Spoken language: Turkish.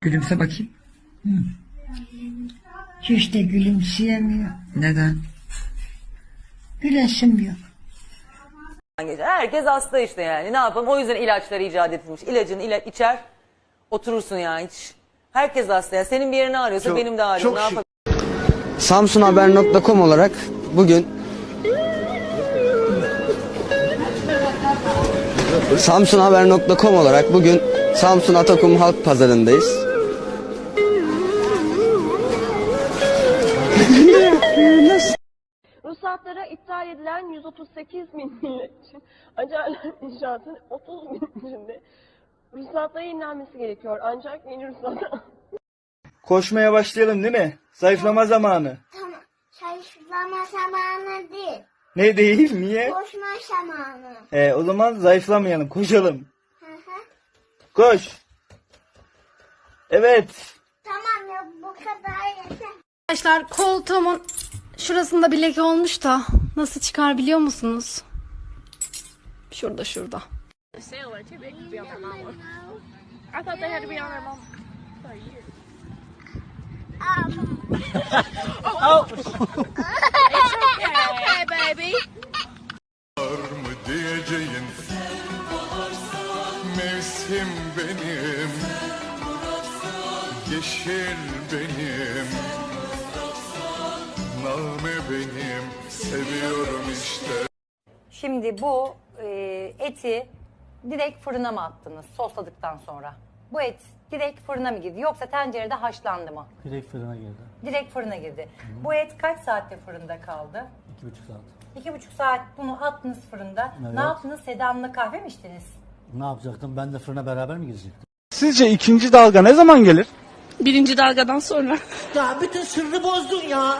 Gülümse bakayım. Hiç de gülümseyemiyor. Neden? Gülesim yok. geçer. Herkes hasta işte yani. Ne yapalım? O yüzden ilaçlar icat edilmiş. İlacını ila içer, oturursun yani hiç. Herkes hasta ya. Senin bir yerini ağrıyorsa Çok- benim de ağrıyor. çok Ne şık. yapalım? Samsunhaber.com olarak bugün Samsunhaber.com olarak bugün Samsun Atakum Halk Pazarı'ndayız. Ruhsatlara iptal edilen 138 bin millet için Acarlar İnşaat'ın 30 bin içinde ruhsatlara yenilenmesi gerekiyor. Ancak yeni ruhsat Koşmaya başlayalım değil mi? Zayıflama zamanı. Tamam. Çalışma zamanı değil. Ne değil niye? Koşma zamanı. Ee, o zaman zayıflamayalım koşalım. Koş. Evet. Tamam ya bu kadar yeter. Arkadaşlar koltuğumun şurasında bir leke olmuş da nasıl çıkar biliyor musunuz? Şurada şurada. mı Mevsim benim Yeşil benim Name benim Seviyorum işte Şimdi bu e, eti direkt fırına mı attınız sosladıktan sonra? Bu et direkt fırına mı girdi yoksa tencerede haşlandı mı? Direkt fırına girdi. Direkt fırına girdi. Bu et kaç saatte fırında kaldı? İki buçuk saat. İki buçuk saat bunu attınız fırında. Evet. Ne yaptınız? Sedan'la kahve mi içtiniz? Ne yapacaktım? Ben de fırına beraber mi girecektim? Sizce ikinci dalga ne zaman gelir? birinci dalgadan sonra. Ya bütün sırrı bozdun ya.